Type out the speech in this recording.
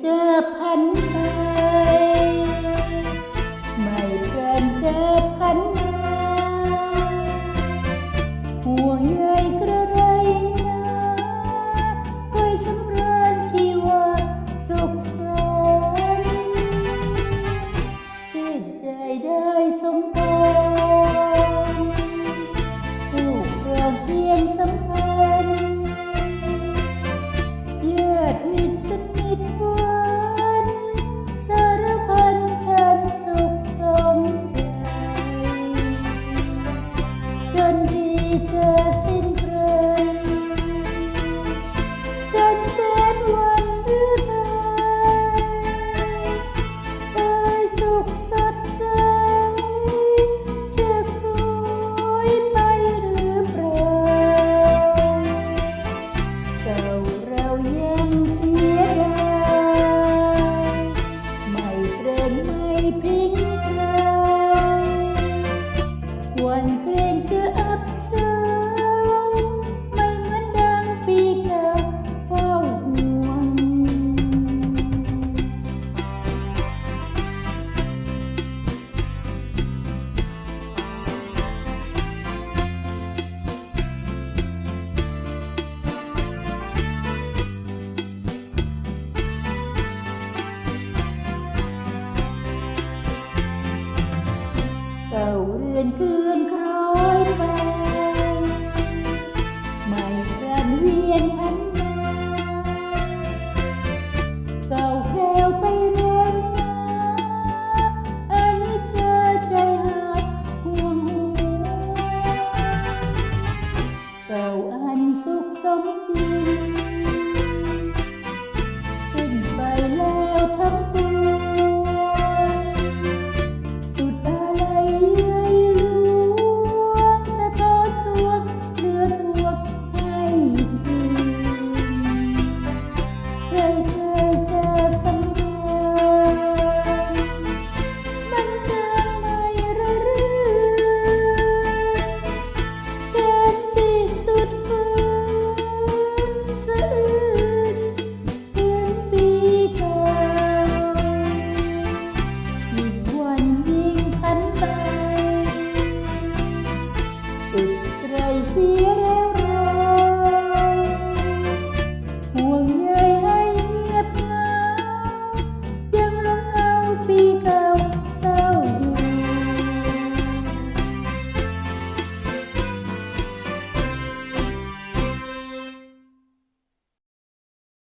เจอพันไปไม่เพื่อนเจอพันมาห่วงใยกระไรนะเคยสำราญที่ว่าสุขสันต์ชื่นใจได้สมบูรณ์ผู้ครองเทียงสัมพั sleeping. เป็นเกลื่อนคล้อยไป